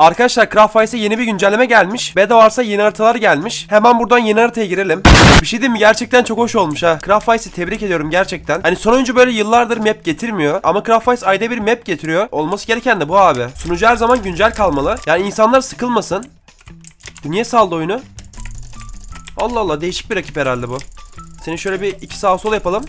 Arkadaşlar Craftwise'e yeni bir güncelleme gelmiş. Bedwars'a yeni haritalar gelmiş. Hemen buradan yeni haritaya girelim. Bir şey diyeyim mi? Gerçekten çok hoş olmuş ha. Craftwise'i tebrik ediyorum gerçekten. Hani son oyuncu böyle yıllardır map getirmiyor. Ama Craftwise ayda bir map getiriyor. Olması gereken de bu abi. Sunucu her zaman güncel kalmalı. Yani insanlar sıkılmasın. Niye saldı oyunu? Allah Allah değişik bir rakip herhalde bu. Seni şöyle bir iki sağ sol yapalım.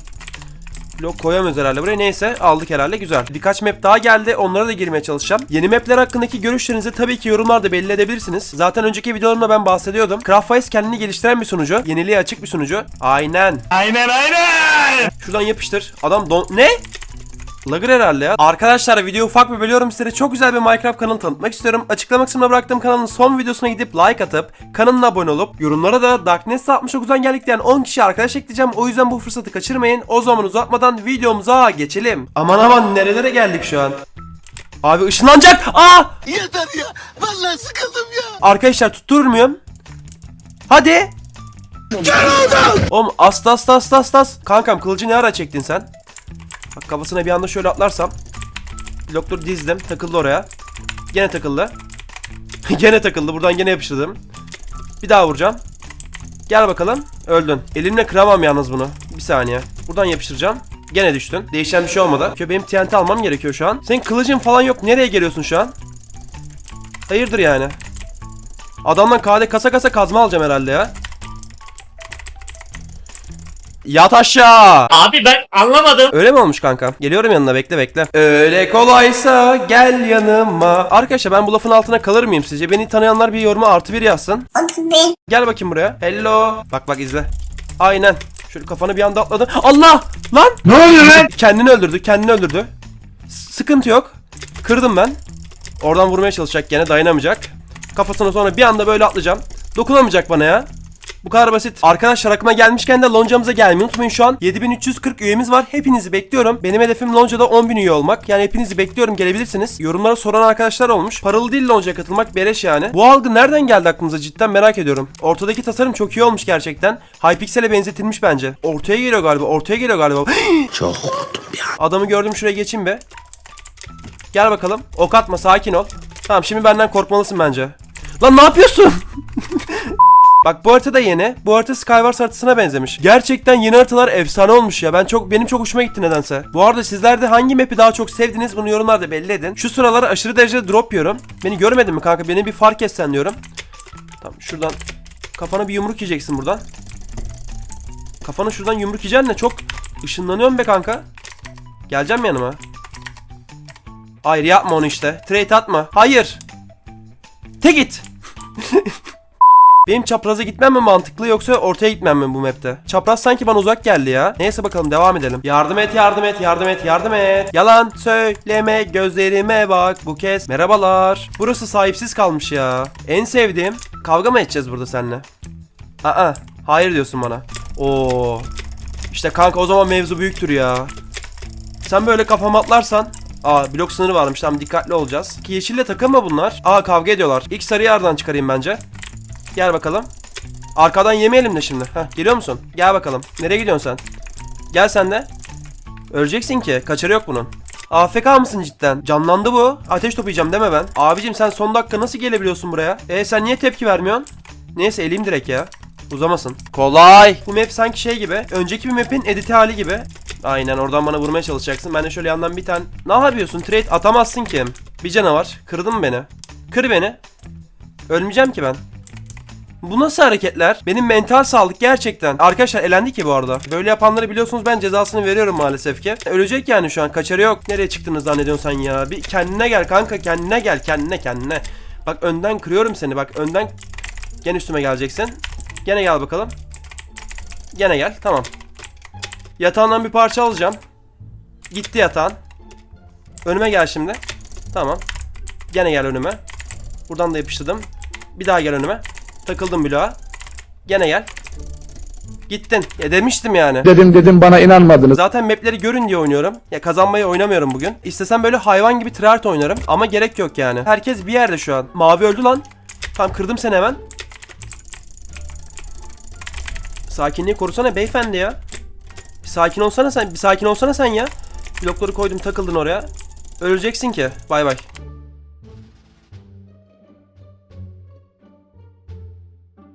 Blok koyamıyoruz herhalde buraya. Neyse aldık herhalde güzel. Birkaç map daha geldi. Onlara da girmeye çalışacağım. Yeni mapler hakkındaki görüşlerinizi tabii ki yorumlarda belli edebilirsiniz. Zaten önceki videolarımda ben bahsediyordum. Craftwise kendini geliştiren bir sunucu. Yeniliğe açık bir sunucu. Aynen. Aynen aynen. Şuradan yapıştır. Adam don... Ne? Lagır herhalde ya. Arkadaşlar video ufak bir bölüyorum size çok güzel bir Minecraft kanalı tanıtmak istiyorum. Açıklama kısmına bıraktığım kanalın son videosuna gidip like atıp kanalına abone olup yorumlara da Darkness 69'dan geldik diyen 10 kişi arkadaş ekleyeceğim. O yüzden bu fırsatı kaçırmayın. O zaman uzatmadan videomuza geçelim. Aman aman nerelere geldik şu an. Abi ışınlanacak. Aa! Yeter ya. Vallahi sıkıldım ya. Arkadaşlar tutturur muyum? Hadi. Oğlum as as as as as. Kankam kılıcı ne ara çektin sen? Bak kafasına bir anda şöyle atlarsam. Blokları dizdim. Takıldı oraya. Gene takıldı. gene takıldı. Buradan gene yapıştırdım. Bir daha vuracağım. Gel bakalım. Öldün. Elimle kıramam yalnız bunu. Bir saniye. Buradan yapıştıracağım. Gene düştün. Değişen bir şey olmadı. Şöyle benim TNT almam gerekiyor şu an. Senin kılıcın falan yok. Nereye geliyorsun şu an? Hayırdır yani? Adamdan KD kasa kasa kazma alacağım herhalde ya. Yat aşağı. Abi ben anlamadım. Öyle mi olmuş kanka? Geliyorum yanına bekle bekle. Öyle kolaysa gel yanıma. Arkadaşlar ben bu lafın altına kalır mıyım sizce? Beni tanıyanlar bir yoruma artı bir yazsın. Gel bakayım buraya. Hello. Bak bak izle. Aynen. Şöyle kafanı bir anda atladı. Allah! Lan! Ne oluyor lan? Kendini öldürdü. Kendini öldürdü. S- sıkıntı yok. Kırdım ben. Oradan vurmaya çalışacak gene dayanamayacak. Kafasına sonra bir anda böyle atlayacağım. Dokunamayacak bana ya. Bu kadar basit. Arkadaşlar aklıma gelmişken de loncamıza gelmeyi unutmayın şu an. 7340 üyemiz var. Hepinizi bekliyorum. Benim hedefim loncada 10.000 üye olmak. Yani hepinizi bekliyorum gelebilirsiniz. Yorumlara soran arkadaşlar olmuş. Paralı değil loncaya katılmak beleş yani. Bu algı nereden geldi aklınıza cidden merak ediyorum. Ortadaki tasarım çok iyi olmuş gerçekten. Hypixel'e benzetilmiş bence. Ortaya geliyor galiba. Ortaya geliyor galiba. Çok korktum ya. Adamı gördüm şuraya geçeyim be. Gel bakalım. Ok atma sakin ol. Tamam şimdi benden korkmalısın bence. Lan ne yapıyorsun? Bak bu harita da yeni. Bu harita Skywars haritasına benzemiş. Gerçekten yeni haritalar efsane olmuş ya. Ben çok benim çok hoşuma gitti nedense. Bu arada sizler de hangi map'i daha çok sevdiniz bunu yorumlarda belli edin. Şu sıralar aşırı derecede drop yiyorum. Beni görmedin mi kanka? Beni bir fark etsen diyorum. Tamam şuradan kafana bir yumruk yiyeceksin buradan. Kafana şuradan yumruk yiyeceksin de çok ışınlanıyorum be kanka. Geleceğim yanıma. Hayır yapma onu işte. Trade atma. Hayır. Te git. Benim çapraza gitmem mi mantıklı yoksa ortaya gitmem mi bu map'te? Çapraz sanki bana uzak geldi ya. Neyse bakalım devam edelim. Yardım et, yardım et, yardım et, yardım et. Yalan söyleme, gözlerime bak bu kez. Merhabalar. Burası sahipsiz kalmış ya. En sevdiğim. Kavga mı edeceğiz burada seninle? Aa, hayır diyorsun bana. Oo. İşte kanka o zaman mevzu büyüktür ya. Sen böyle kafama atlarsan Aa blok sınırı varmış tamam dikkatli olacağız. Ki yeşille takılma bunlar. Aa kavga ediyorlar. İlk sarıyı yerden çıkarayım bence. Gel bakalım. Arkadan yemeyelim de şimdi. Heh geliyor musun? Gel bakalım. Nereye gidiyorsun sen? Gel sen de. Öleceksin ki. Kaçarı yok bunun. AFK mısın cidden? Canlandı bu. Ateş toplayacağım deme ben. Abicim sen son dakika nasıl gelebiliyorsun buraya? E sen niye tepki vermiyorsun? Neyse eleyim direkt ya. Uzamasın. Kolay. Bu map sanki şey gibi. Önceki bir map'in editi hali gibi. Aynen oradan bana vurmaya çalışacaksın. Ben de şöyle yandan bir tane... Ne yapıyorsun? Trade atamazsın ki. Bir canavar. Kırdın mı beni? Kır beni. Ölmeyeceğim ki ben. Bu nasıl hareketler? Benim mental sağlık gerçekten. Arkadaşlar elendi ki bu arada. Böyle yapanları biliyorsunuz ben cezasını veriyorum maalesef ki. Ölecek yani şu an. Kaçarı yok. Nereye çıktığını zannediyorsun sen ya? Bir kendine gel kanka. Kendine gel. Kendine kendine. Bak önden kırıyorum seni. Bak önden gene üstüme geleceksin. Gene gel bakalım. Gene gel. Tamam. Yatağından bir parça alacağım. Gitti yatağın. Önüme gel şimdi. Tamam. Gene gel önüme. Buradan da yapıştırdım. Bir daha gel önüme. Takıldım bloğa. Gene gel. Gittin. Ya demiştim yani. Dedim dedim bana inanmadınız. Zaten mapleri görün diye oynuyorum. Ya kazanmayı oynamıyorum bugün. İstesem böyle hayvan gibi tryhard oynarım. Ama gerek yok yani. Herkes bir yerde şu an. Mavi öldü lan. Tamam kırdım seni hemen. Sakinliği korusana beyefendi ya. Bir sakin olsana sen. Bir sakin olsana sen ya. Blokları koydum takıldın oraya. Öleceksin ki. Bay bay.